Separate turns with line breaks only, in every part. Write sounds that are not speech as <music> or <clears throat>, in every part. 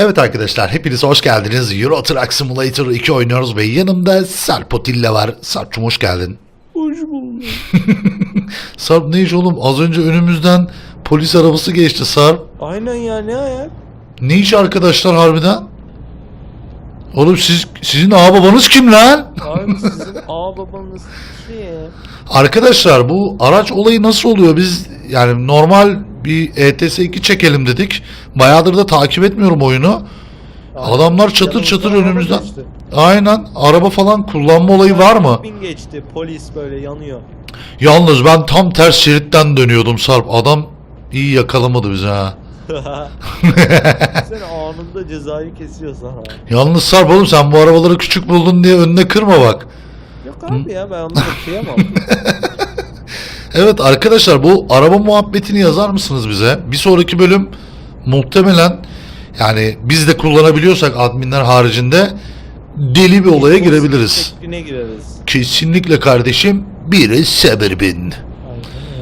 Evet arkadaşlar hepiniz hoş geldiniz. Euro Truck Simulator 2 oynuyoruz ve yanımda Sarp Otilla var. Sarp'cum hoş geldin.
Hoş bulduk. <laughs>
Sarp ne iş oğlum? Az önce önümüzden polis arabası geçti Sarp.
Aynen ya ne ayak?
Ne iş arkadaşlar harbiden? Oğlum siz sizin ağ babanız kim lan?
Abi <laughs> sizin ağ babanız kim?
Arkadaşlar bu araç olayı nasıl oluyor? Biz yani normal bir ETS 2 çekelim dedik. Bayağıdır da takip etmiyorum oyunu. Adamlar çatır çatır önümüzden.
geçti.
Aynen araba falan kullanma olayı var mı?
Geçti polis böyle yanıyor.
Yalnız ben tam ters şeritten dönüyordum Sarp. Adam iyi yakalamadı bizi ha. <laughs>
Sen anında cezayı kesiyor sana.
Yalnız Sarp oğlum sen bu arabaları küçük buldun diye önüne kırma bak.
Yok abi ya ben onları kıyamam. <laughs>
Evet arkadaşlar bu araba muhabbetini yazar mısınız bize? Bir sonraki bölüm muhtemelen yani biz de kullanabiliyorsak adminler haricinde deli bir olaya girebiliriz.
Şekline gireriz.
Kesinlikle kardeşim. Biri Seberbin.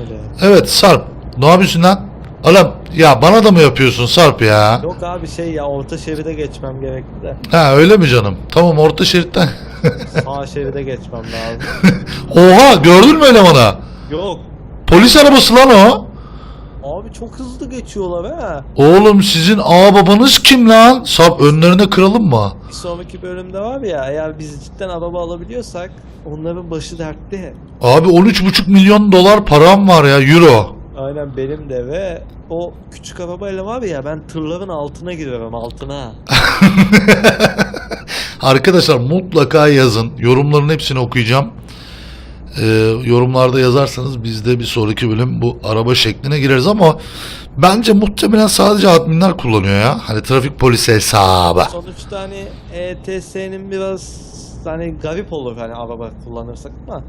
Öyle.
Evet Sarp. Ne yapıyorsun lan? Oğlum ya bana da mı yapıyorsun Sarp ya?
Yok abi şey ya orta şeride geçmem gerekti de.
Ha öyle mi canım? Tamam orta şeritten.
Sağ şeride geçmem lazım. <laughs>
Oha gördün mü elemanı?
Yok.
Polis arabası lan o.
Abi çok hızlı geçiyorlar ha.
Oğlum sizin ağ babanız kim lan? Sarp önlerine kıralım mı?
Bir sonraki bölümde var ya eğer biz cidden araba alabiliyorsak onların başı dertte.
Abi 13,5 milyon dolar param var ya euro.
Aynen benim de ve o küçük arabayla var ya ben tırların altına giriyorum altına. <laughs>
Arkadaşlar mutlaka yazın. Yorumların hepsini okuyacağım. Ee, yorumlarda yazarsanız biz de bir sonraki bölüm bu araba şekline gireriz ama bence muhtemelen sadece adminler kullanıyor ya. Hani trafik polisi hesabı.
Sonuçta hani ETS'nin biraz hani garip olur hani araba kullanırsak ama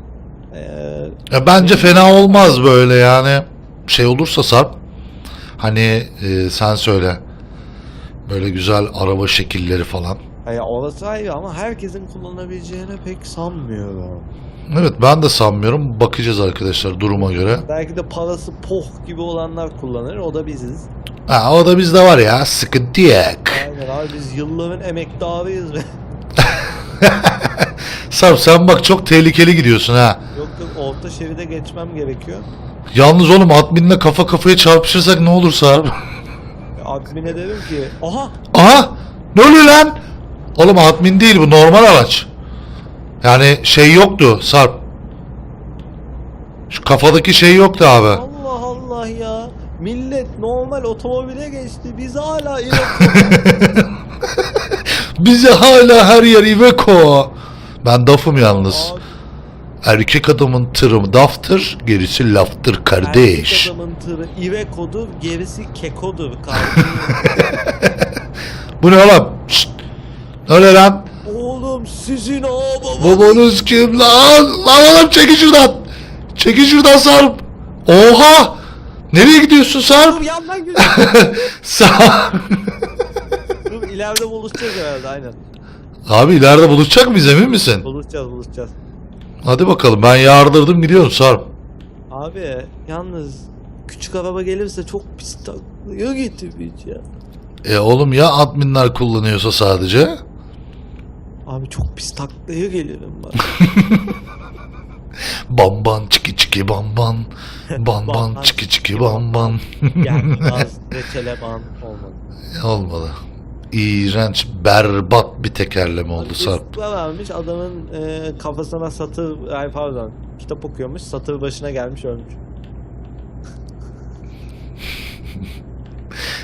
eee,
Ya bence fena olmaz böyle yani. Şey olursa Sarp. Hani e, sen söyle. Böyle güzel araba şekilleri falan.
hani orası ayrı ama herkesin kullanabileceğini pek sanmıyorum.
Evet ben de sanmıyorum. Bakacağız arkadaşlar duruma göre.
Belki de parası poh gibi olanlar kullanır o da biziz.
Ha, o da bizde var ya. Sıkıntı yok.
Aynen abi biz yılların emektarıyız ve <laughs>
Sarp sen bak çok tehlikeli gidiyorsun ha.
yok yok orta şeride geçmem gerekiyor.
Yalnız oğlum adminle kafa kafaya çarpışırsak ne olur Sarp?
Admin'e dedim ki aha
Aha! Ne oluyor lan? Oğlum admin değil bu normal araç. Yani şey yoktu Sarp. Şu kafadaki şey yoktu abi.
Allah Allah ya. Millet normal otomobile geçti. Biz hala <laughs>
Bize hala her yer Iveco. Ben dafım yalnız.
Abi,
Erkek adamın tırı daftır, gerisi laftır kardeş.
Erkek adamın tırı Iveco'dur, gerisi Keko'dur <laughs> kardeşim.
Bu ne oğlum? Şşt! Ne oluyor lan?
Sizin o baba.
Babanız kim lan? Lan oğlum çekin şuradan. Çekin şuradan Sarp. Oha! Nereye gidiyorsun Sarp?
Dur yandan <laughs> gidiyor.
Sarp.
Dur ileride buluşacağız herhalde aynen.
Abi ileride buluşacak mıyız emin misin?
Buluşacağız buluşacağız.
Hadi bakalım ben yardırdım gidiyorum Sarp.
Abi yalnız küçük araba gelirse çok pis taklıyor getirmeyeceğim.
E oğlum ya adminler kullanıyorsa sadece?
Abi çok pis taklaya gelirim bak. <laughs>
Bamban çiki çiki bamban. Bamban <laughs> çiki çiki bamban.
Yani az reçeleban olmadı.
Olmadı. İğrenç, berbat bir tekerleme oldu Sarp.
Varmış adamın e, kafasına satır, ay pardon kitap okuyormuş satır başına gelmiş ölmüş. <laughs>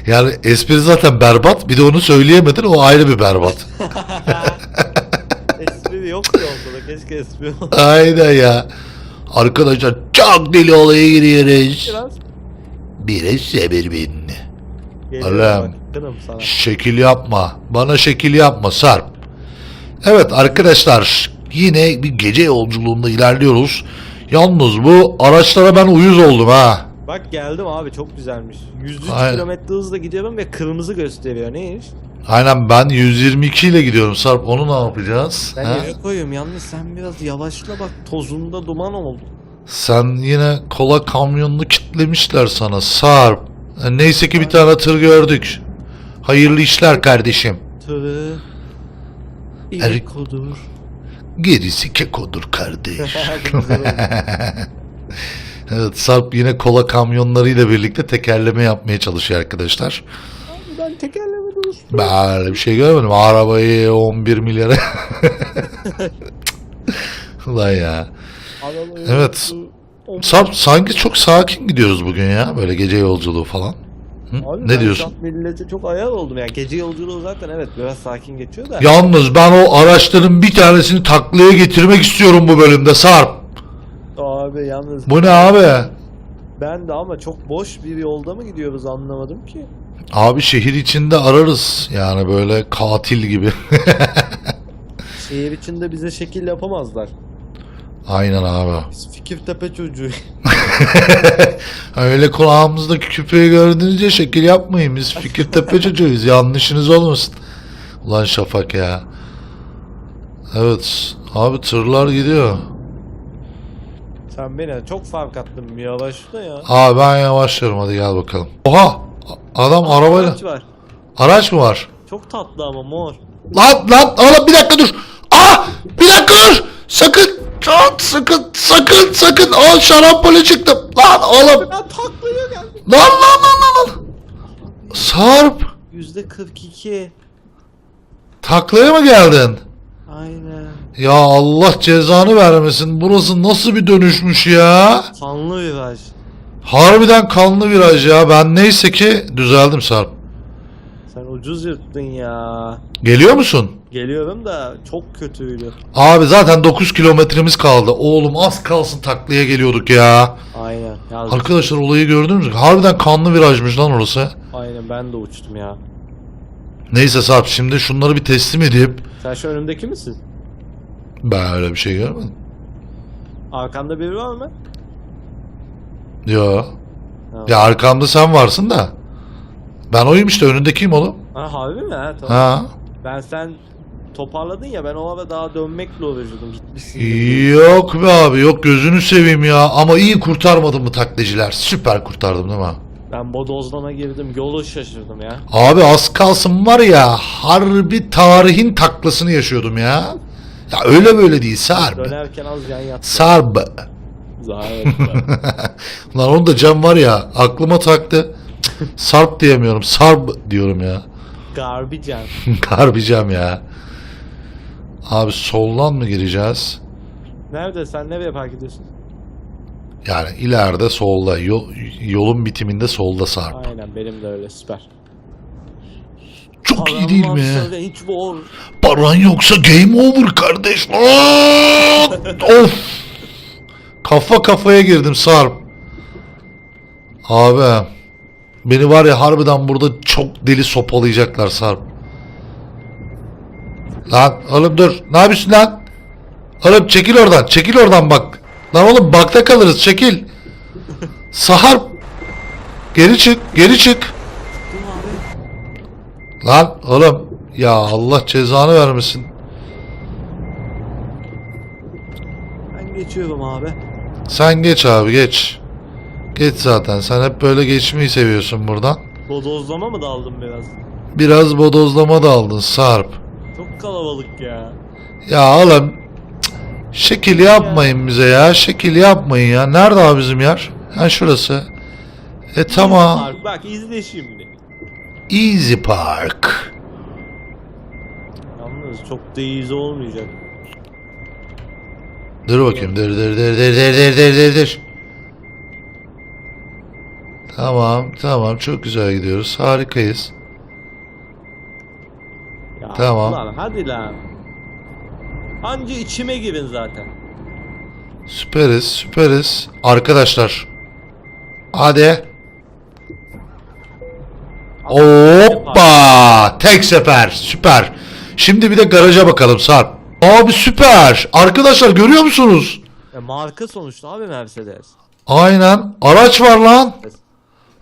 Yani espri zaten berbat. Bir de onu söyleyemedin o ayrı bir berbat.
Yok ki onda da keşke olsa.
Aynen ya. Arkadaşlar çok deli olaya giriyoruz.
Biraz
Biri Seberbin.
geliyor
Allah'ım. Şekil yapma. Bana şekil yapma Sarp. Evet arkadaşlar yine bir gece yolculuğunda ilerliyoruz. Yalnız bu araçlara ben uyuz oldum ha.
Bak geldim abi çok güzelmiş. 103
Aynen.
kilometre hızla gidiyorum ve kırmızı gösteriyor ne iş?
Aynen ben 122 ile gidiyorum Sarp. Onu ne yapacağız?
Ben
ha?
eve koyuyorum yalnız sen biraz yavaşla bak tozunda duman oldu.
Sen yine kola kamyonunu kitlemişler sana Sarp. E, Neyse ki bir tane tır gördük. Hayırlı işler kardeşim.
Tırı.
Er-
İlkodur.
Gerisi kekodur kardeş. <laughs>
Güzel oldu. <laughs>
evet Sarp yine kola kamyonlarıyla birlikte tekerleme yapmaya çalışıyor arkadaşlar.
ben tekerleme dostum.
Ben öyle bir şey görmedim. Arabayı 11 milyara. <laughs> Ulan ya.
Arabayı
Evet. Sarp sanki çok sakin gidiyoruz bugün ya. Böyle gece yolculuğu falan. Hı?
Abi
Ne diyorsun?
Millete çok ayar oldum ya. Gece yolculuğu zaten evet biraz sakin geçiyor da.
Yalnız ben o araçların bir tanesini taklaya getirmek istiyorum bu bölümde Sarp.
Abi yalnız
Bu ne abi?
ben de ama çok boş bir yolda mı gidiyoruz anlamadım ki.
Abi şehir içinde ararız. Yani böyle katil gibi. <laughs>
Şehir içinde bize şekil yapamazlar.
Aynen abi.
Biz Fikirtepe çocuğu. <laughs>
Öyle kulağımızdaki küpeyi gördüğünüzce şekil yapmayın. Biz Fikirtepe çocuğuyuz. Yanlışınız olmasın. Ulan Şafak ya. Evet. Abi tırlar gidiyor.
Sen beni çok fark attın yavaşla ya.
Abi ben yavaşlarım hadi gel bakalım. Oha! Adam arabayla.
Araç var.
Araç mı var?
Çok tatlı ama mor.
Lan lan oğlum bir dakika dur. Aa! Bir dakika dur. Sakın. Çok sakın sakın sakın. Aa şarampole çıktım. Lan oğlum.
Ben taklaya geldim.
Lan lan lan lan. Sarp.
Yüzde 42.
Taklaya mı geldin?
Aynen.
Ya Allah cezanı vermesin. Burası nasıl bir dönüşmüş ya?
Kanlı viraj.
Harbiden kanlı viraj ya. Ben neyse ki düzeldim Sarp.
Sen ucuz yırttın ya.
Geliyor musun?
Geliyorum da çok kötüydü.
Abi zaten 9 kilometremiz kaldı. Oğlum az kalsın taklaya geliyorduk ya.
Aynen. Ya,
Arkadaşlar olayı gördünüz mü? Harbiden kanlı virajmış lan orası.
aynen ben de uçtum ya.
Neyse Sarp şimdi şunları bir teslim edip
Sen şu önümdeki misin?
ben öyle bir şey görmedim.
Arkanda biri var mı?
Yo.
Ha.
Ya arkamda sen varsın da. Ben oyum işte önündekiyim oğlum.
Ha harbi mi? Ha, tamam.
Ha.
Ben sen toparladın ya ben o ara daha dönmekle uğraşıyordum. Gitmişsin.
Yok be abi yok gözünü seveyim ya. Ama iyi kurtarmadım mı taklacılar? Süper kurtardım değil mi?
Ben bodozlama girdim. Yolu şaşırdım ya.
Abi az kalsın var ya harbi tarihin taklasını yaşıyordum ya. Ya öyle böyle değil Sarp.
Dönerken az yan yattım.
Sarp.
Zahir. <laughs>
Lan onun da cam var ya aklıma taktı. Sarp diyemiyorum. Sarp diyorum ya.
Garbican. <laughs>
Karbicam ya. Abi soldan mı gireceğiz?
Nerede? Sen nereye park ediyorsun?
Yani ileride solda. Yol, yolun bitiminde solda Sarp.
Aynen benim de öyle süper.
Çok iyi değil mi?
Hiç
Paran yoksa game over kardeş. <laughs> Of. Kafa kafaya girdim Sarp. Abi. Beni var ya harbiden burada çok deli sopalayacaklar Sarp. Lan oğlum dur. Ne yapıyorsun lan? Oğlum çekil oradan. Çekil oradan bak. Lan oğlum bakta kalırız. Çekil. Sarp. Geri çık. Geri çık. Lan oğlum ya Allah cezanı vermesin.
Ben geçiyorum abi.
Sen geç abi geç. Geç zaten sen hep böyle geçmeyi seviyorsun buradan.
Bodozlama mı daldım biraz?
Biraz bodozlama da aldın Sarp.
Çok kalabalık ya.
Ya oğlum cık, şekil yapmayın bize ya şekil yapmayın ya. Nerede abi bizim yer? Ha şurası. E tamam.
Bak, bak izle şimdi.
Easy Park.
Yalnız çok da easy olmayacak.
Dur bakayım dur dur dur dur dur dur dur dur dur. Tamam tamam çok güzel gidiyoruz harikayız.
Ya
Tamam.
Lan hadi lan. Anca içime girin zaten.
Süperiz, süperiz. Arkadaşlar. Hadi. Hoppa! Tek sefer. Süper. Şimdi bir de garaja bakalım Sarp. Abi süper. Arkadaşlar görüyor musunuz?
Ya marka sonuçta abi Mercedes.
Aynen. Araç var lan.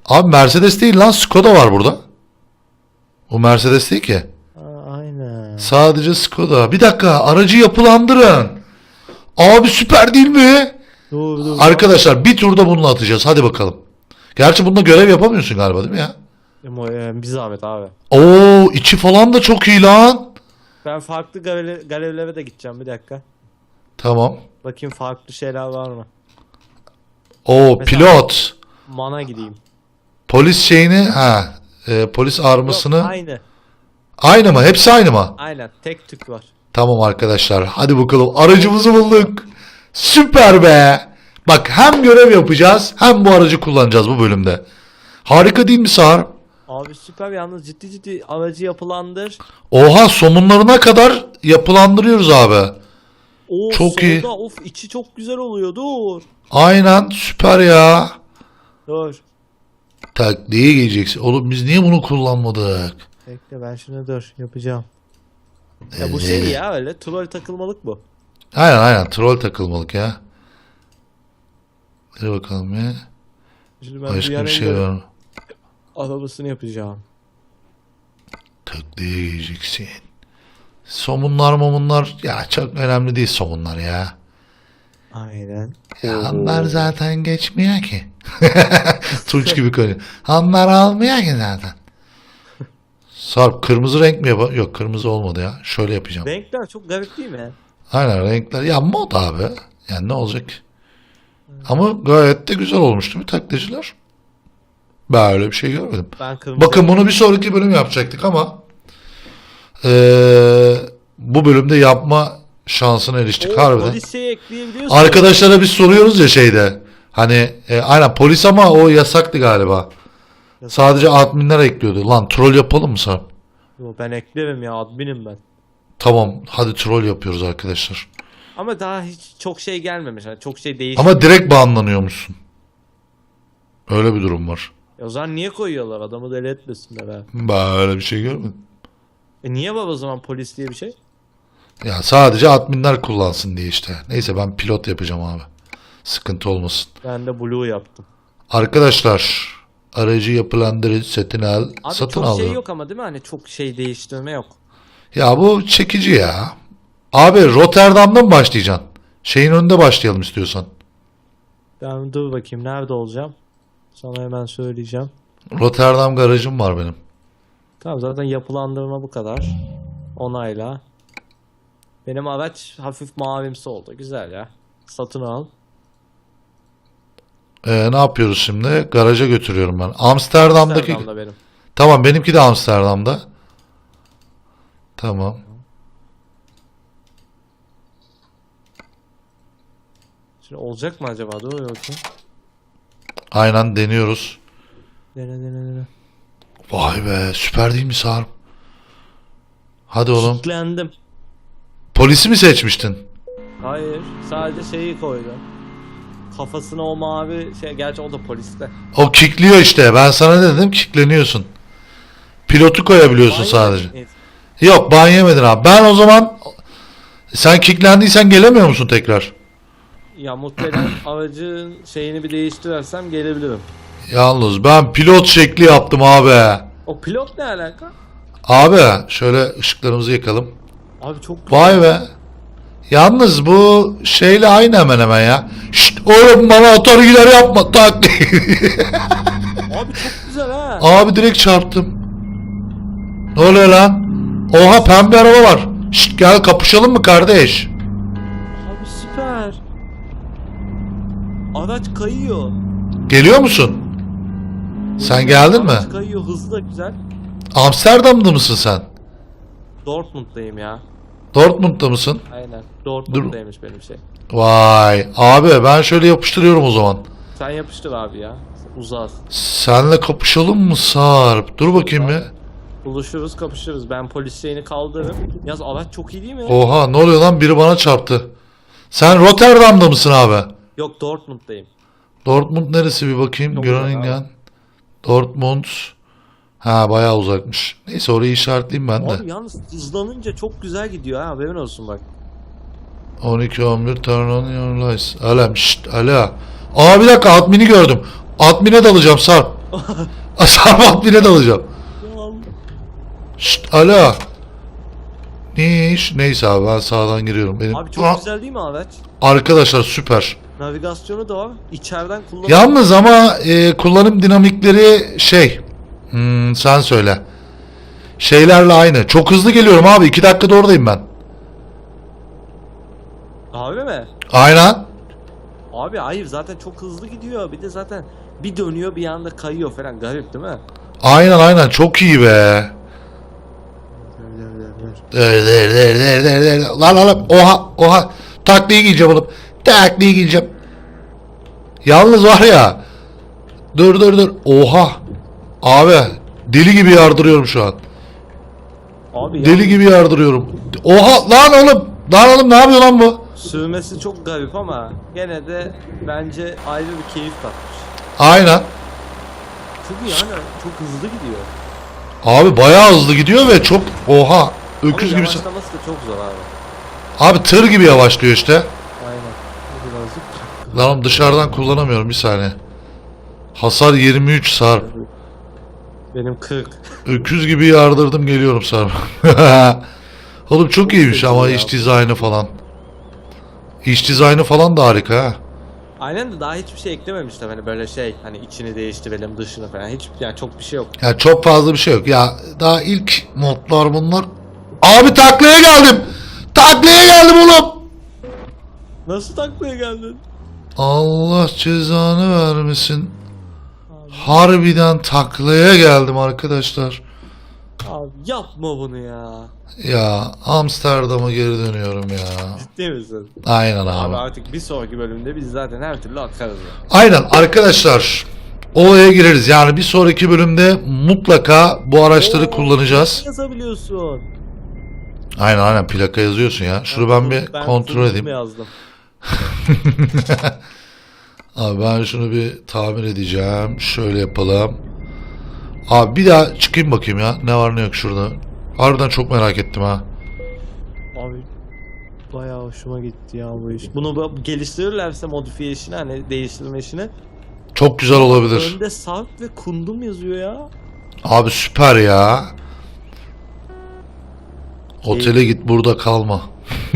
Abi Mercedes değil lan. Skoda var burada. O Mercedes değil ki.
Aa, aynen.
Sadece Skoda. Bir dakika. Aracı yapılandırın. Abi süper değil mi?
Dur dur.
Arkadaşlar bir turda bununla atacağız. Hadi bakalım. Gerçi bununla görev yapamıyorsun galiba değil mi ya?
Ama e, bir zahmet abi.
Oo içi falan da çok iyi lan.
Ben farklı galerilere de gideceğim bir dakika.
Tamam.
Bakayım farklı şeyler var mı?
Oo
Mesela-
pilot.
Mana gideyim.
Polis şeyini ha e, polis armasını
Yok, aynı.
aynı mı? Hepsi aynı mı?
Aynen. Tek tük var.
Tamam arkadaşlar hadi bakalım aracımızı bulduk. Süper be. Bak hem görev yapacağız hem bu aracı kullanacağız bu bölümde. Harika değil mi Sağır?
Abi süper yalnız ciddi ciddi aracı yapılandır.
Oha somunlarına kadar yapılandırıyoruz abi.
Oo,
Çok iyi.
Of içi çok güzel oluyor. Dur.
Aynen süper ya.
Dur.
Takliye giyeceksin. Oğlum biz niye bunu kullanmadık?
Bekle ben şunu dur yapacağım. Ya bu şey ya öyle troll takılmalık bu.
Aynen aynen troll takılmalık ya. Hadi bakalım ya.
Şimdi ben
Başka bir şey var mı?
Arabasını yapacağım.
Takliye giyeceksin. Somunlar momunlar ya çok önemli değil somunlar ya.
Aynen.
Ya onlar zaten geçmiyor ki. <laughs> Tunç gibi konuyor. Onlar almıyor ki zaten. Sarp kırmızı renk mi yapalım? Yok kırmızı olmadı ya. Şöyle yapacağım.
Renkler çok garip değil mi?
Aynen renkler. Ya mod abi. Yani ne olacak? Ama gayet de güzel olmuş değil mi taklitçiler? Ben öyle bir şey görmedim.
Ben kırmızı.
Bakın bunu bir sonraki bölüm yapacaktık ama eee, bu bölümde yapma şansına eriştik
Oo,
harbiden.
Ekleyebiliyorsun.
Arkadaşlara biz soruyoruz ya şeyde. Hani e, aynen polis ama o yasaktı galiba.
Yasak.
Sadece adminler ekliyordu. Lan troll yapalım mı Sarp?
Yo, ben eklerim ya adminim ben.
Tamam hadi troll yapıyoruz arkadaşlar.
Ama daha hiç çok şey gelmemiş. Yani çok şey değişmiş.
Ama direkt banlanıyormuşsun. Öyle bir durum var.
Ya o zaman niye koyuyorlar adamı deli etmesinler ha.
Ben öyle bir şey görmedim.
E niye var o zaman polis diye bir şey?
Ya sadece adminler kullansın diye işte. Neyse ben pilot yapacağım abi. Sıkıntı olmasın.
Ben de blue yaptım.
Arkadaşlar aracı yapılandırın satın al.
Abi
satın
çok
al.
şey yok ama değil mi? Hani çok şey değiştirme yok.
Ya bu çekici ya. Abi Rotterdam'da mı başlayacaksın? Şeyin önünde başlayalım istiyorsan.
Ben dur bakayım nerede olacağım? Sana hemen söyleyeceğim.
Rotterdam garajım var benim.
Tamam zaten yapılandırma bu kadar. Onayla. Benim araç hafif mavimsi oldu. Güzel ya. Satın al.
Ee, ne yapıyoruz şimdi? Garaja götürüyorum ben. Amsterdam'daki...
Amsterdam'da benim.
Tamam benimki de Amsterdam'da. Tamam.
Şimdi olacak mı acaba? Dur bakayım.
Aynen deniyoruz.
Dene dene dene.
Vay be süper değil mi Sarp? Hadi oğlum.
Kitlendim.
Polisi mi seçmiştin?
Hayır. Sadece şeyi koydum. Kafasına o mavi şey. Gerçi o da poliste.
O kickliyor işte. Ben sana dedim kickleniyorsun. Pilotu koyabiliyorsun
Aynen.
sadece. Yok ban yemedin abi. Ben o zaman sen kicklendiysen gelemiyor musun tekrar?
Ya muhtemelen <clears throat> aracın şeyini bir değiştirirsem gelebilirim.
Yalnız ben pilot şekli yaptım abi.
O pilot ne alaka?
Abi şöyle ışıklarımızı yakalım.
Abi çok güzel.
Vay be. Yalnız bu şeyle aynı hemen hemen ya. Şşt oğlum bana otorgiler yapma tak. <laughs>
Abi çok güzel ha.
Abi direkt çarptım. Ne oluyor lan? Oha pembe araba var. Şşt gel kapışalım mı kardeş?
Araç kayıyor.
Geliyor musun? Sen geldin mi?
Araç kayıyor hızlı da güzel.
Amsterdam'da mısın sen?
Dortmund'dayım ya.
Dortmund'da mısın?
Aynen. Dortmund'daymış benim şey.
Vay abi ben şöyle yapıştırıyorum o zaman.
Sen yapıştır abi ya. Uzak.
Senle kapışalım mı Sarp? Dur bakayım bir.
Buluşuruz kapışırız. Ben polis şeyini kaldırırım. Yaz araç çok iyi değil mi?
Oha ne oluyor lan biri bana çarptı. Sen Rotterdam'da mısın abi?
Yok Dortmund'dayım.
Dortmund neresi bir bakayım. Groningen. Dortmund. Ha bayağı uzakmış. Neyse orayı işaretleyeyim ben de.
Abi yalnız hızlanınca çok güzel gidiyor ha haberin olsun bak.
12 11 turn on your lights. Alem şşt ala. Aa bir dakika admini gördüm. Admine dalacağım Sarp. <laughs> Sarp admine dalacağım. Şşt ala. Ne iş? Neyse abi ben sağdan giriyorum. Benim
Abi çok
Aa,
güzel değil mi araç?
arkadaşlar süper.
Navigasyonu da var. İçeriden kullan.
Yalnız ama e, kullanım dinamikleri şey Hmm, sen söyle. Şeylerle aynı. Çok hızlı geliyorum abi. 2 dakikada oradayım ben.
Abi mi?
Aynen.
Abi hayır zaten çok hızlı gidiyor. Bir de zaten bir dönüyor bir anda kayıyor falan. Garip değil mi?
Aynen aynen. Çok iyi be. Der der der der der der. Lan lan lan. Oha oha. Takliye giyeceğim oğlum. Takliye giyeceğim. Yalnız var ya. Dur dur dur. Oha. Abi. Deli gibi yardırıyorum şu an.
Abi ya,
Deli gibi yardırıyorum. Oha lan oğlum. Lan oğlum ne yapıyor lan bu?
sürmesi çok garip ama gene de bence ayrı bir keyif katmış.
Aynen.
Çünkü yani çok hızlı gidiyor.
Abi bayağı hızlı gidiyor ve çok oha. Öküz
Ama
gibi.
yavaşlaması da çok zor abi.
Abi tır gibi yavaşlıyor işte. Oğlum dışarıdan kullanamıyorum bir saniye. Hasar 23 sar.
Benim 40.
Öküz gibi yardırdım geliyorum sar. <laughs> oğlum çok iyiymiş ama
ya.
iç dizaynı falan. İç dizaynı falan da harika ha.
Aynen de daha hiçbir şey eklememişler hani böyle şey hani içini değiştirelim dışını falan hiç yani çok bir şey yok.
Ya çok fazla bir şey yok. Ya daha ilk modlar bunlar. Abi taklaya geldim. Taklaya geldim oğlum.
Nasıl taklaya geldin?
Allah cezanı vermesin. Harbiden taklaya geldim arkadaşlar.
Abi yapma bunu ya.
Ya Amsterdam'a geri dönüyorum ya.
Ciddi misin?
Aynen
Abi
abi.
artık bir sonraki bölümde biz zaten her türlü akarız.
Aynen arkadaşlar. Olaya gireriz. Yani bir sonraki bölümde mutlaka bu araçları
Oo,
kullanacağız.
Yazabiliyorsun.
Aynen aynen plaka yazıyorsun ya. Şunu ben bir
Ben
kontrol
full
edeyim.
yazdım. <laughs>
Abi ben şunu bir tamir edeceğim. Şöyle yapalım. Abi bir daha çıkayım bakayım ya. Ne var ne yok şurada. Harbiden çok merak ettim ha.
Abi bayağı hoşuma gitti ya bu iş. Bunu bu- geliştirirlerse modifiye işini hani değiştirme işini.
Çok güzel olabilir.
Önde Sarp ve Kundum yazıyor ya.
Abi süper ya. Otele git burada kalma. <laughs>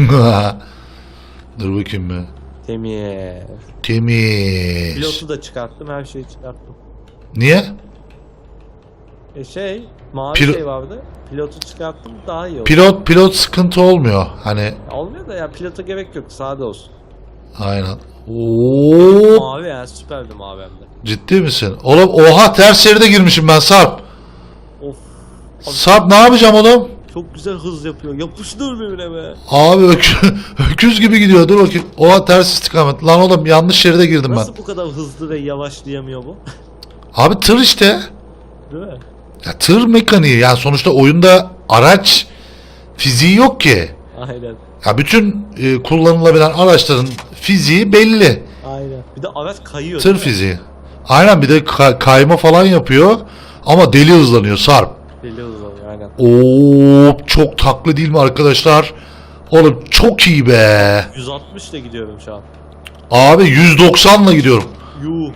Dur bakayım be.
Temiz.
Temiz.
Pilotu da çıkarttım her şeyi çıkarttım.
Niye?
E şey mavi
Pilo-
şey vardı. Pilotu çıkarttım daha iyi oldu.
Pilot pilot sıkıntı olmuyor. Hani
Olmuyor da ya pilota gerek yok sade olsun.
aynen. Oo,
Mavi ya süperdi mavi hem de.
ciddi misin? Oğlum oha ters şeride girmişim ben Sarp.
Of
Sarp ne yapacağım oğlum?
Çok güzel hız yapıyor. Yapıştır birbirine be.
Abi öküz, <laughs> öküz gibi gidiyor. Dur bakayım. Oha ters istikamet. Lan oğlum yanlış şeride girdim ben.
Nasıl bu kadar hızlı ve yavaşlayamıyor bu? <laughs>
Abi tır işte.
Değil mi?
Ya tır mekaniği. Yani sonuçta oyunda araç fiziği yok ki.
Aynen.
Ya bütün e, kullanılabilen araçların fiziği belli.
Aynen. Bir de araç kayıyor.
Tır
değil mi?
fiziği. Aynen bir de ka- kayma falan yapıyor. Ama deli hızlanıyor Sarp.
Deli hızlanıyor.
Oo çok taklı değil mi arkadaşlar? Oğlum çok iyi be.
160 ile gidiyorum şu an.
Abi 190'la gidiyorum.
Yuh.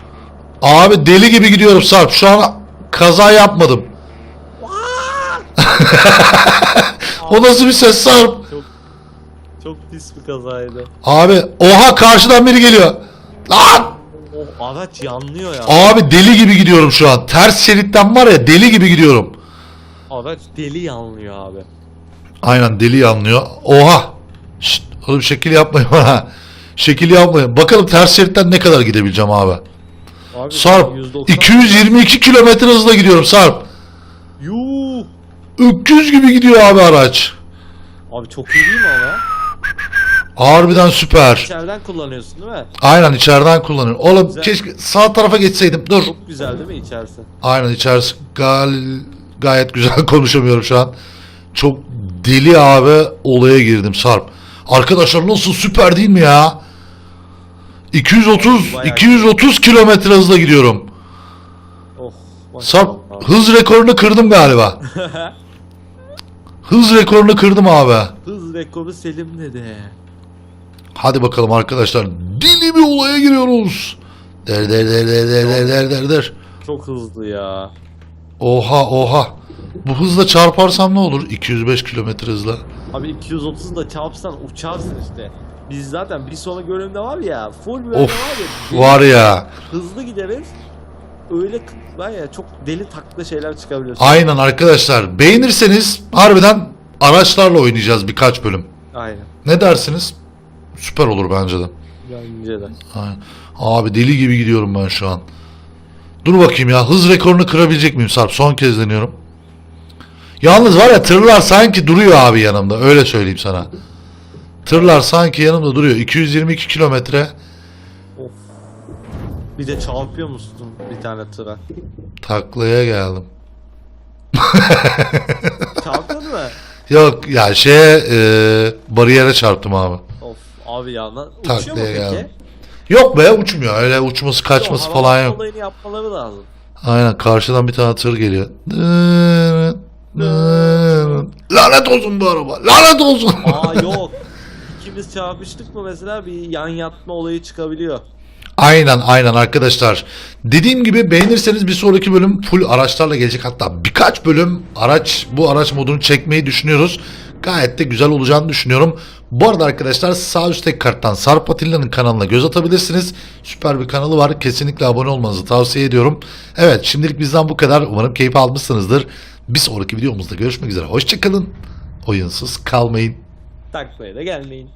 Abi deli gibi gidiyorum Sarp. Şu an kaza yapmadım. <laughs> o nasıl bir ses Sarp?
Çok çok pis bir kazaydı.
Abi oha karşıdan biri geliyor. Lan!
O araç yanlıyor ya.
Abi deli gibi gidiyorum şu an. Ters şeritten var ya deli gibi gidiyorum.
Araç deli yanlıyor abi.
Aynen deli yanlıyor. Oha! Şşt, oğlum şekil yapmayın bana. <laughs> Şekil yapmayın. Bakalım ters şeritten ne kadar gidebileceğim abi.
Abi
Sarp
190
222 kilometre hızla gidiyorum Sarp.
Yuh.
Öküz gibi gidiyor abi araç.
Abi çok iyi değil mi ama?
Harbiden süper.
İçeriden kullanıyorsun değil mi?
Aynen içeriden kullanıyorum. Oğlum
Güzel.
keşke sağ tarafa geçseydim. Dur.
Çok güzel değil mi içerisi?
Aynen içerisi gal gayet güzel <laughs> konuşamıyorum şu an. Çok deli abi olaya girdim Sarp. Arkadaşlar nasıl süper değil mi ya? 230
Bayağı
230 kilometre hızla gidiyorum.
Oh, maşallah.
Sarp hız rekorunu kırdım galiba. <laughs> hız rekorunu kırdım abi.
Hız rekoru Selim dedi.
Hadi bakalım arkadaşlar. Deli bir olaya giriyoruz. Der der der der der der der der.
Çok hızlı ya.
Oha oha. Bu hızla çarparsam ne olur? 205 kilometre hızla.
Abi 230 da çarpsan uçarsın işte. Biz zaten bir sonraki bölümde var ya full böyle
Of
var ya
var ya.
hızlı gideriz. öyle var ya çok deli taklı şeyler çıkabiliyor.
Aynen arkadaşlar. Beğenirseniz harbiden araçlarla oynayacağız birkaç bölüm.
Aynen.
Ne dersiniz? Süper olur bence de.
Bence de.
Aynen. Abi deli gibi gidiyorum ben şu an. Dur bakayım ya hız rekorunu kırabilecek miyim Sarp? Son kez deniyorum. Yalnız var ya tırlar sanki duruyor abi yanımda. Öyle söyleyeyim sana. Tırlar sanki yanımda duruyor. 222 kilometre.
Of. Bir de çarpıyor musun bir tane tıra?
Taklaya geldim. <laughs>
Çarptın mı?
Yok ya şeye e, bariyere çarptım abi.
Of abi ya lan uçuyor mu
Taklaya
peki?
geldim. Yok be uçmuyor. Öyle uçması kaçması
Yok,
falan yok.
olayını yapmaları lazım.
Aynen karşıdan bir tane tır geliyor. Lanet olsun bu araba. Lanet olsun.
Aa <laughs> yok. İkimiz çarpıştık mı mesela bir yan yatma olayı çıkabiliyor.
Aynen aynen arkadaşlar. Dediğim gibi beğenirseniz bir sonraki bölüm full araçlarla gelecek. Hatta birkaç bölüm araç bu araç modunu çekmeyi düşünüyoruz. Gayet de güzel olacağını düşünüyorum. Bu arada arkadaşlar sağ üstteki karttan Sarp Atilla'nın kanalına göz atabilirsiniz. Süper bir kanalı var. Kesinlikle abone olmanızı tavsiye ediyorum. Evet şimdilik bizden bu kadar. Umarım keyif almışsınızdır. Bir sonraki videomuzda görüşmek üzere. Hoşçakalın. Oyunsuz kalmayın.
Taklaya da gelmeyin.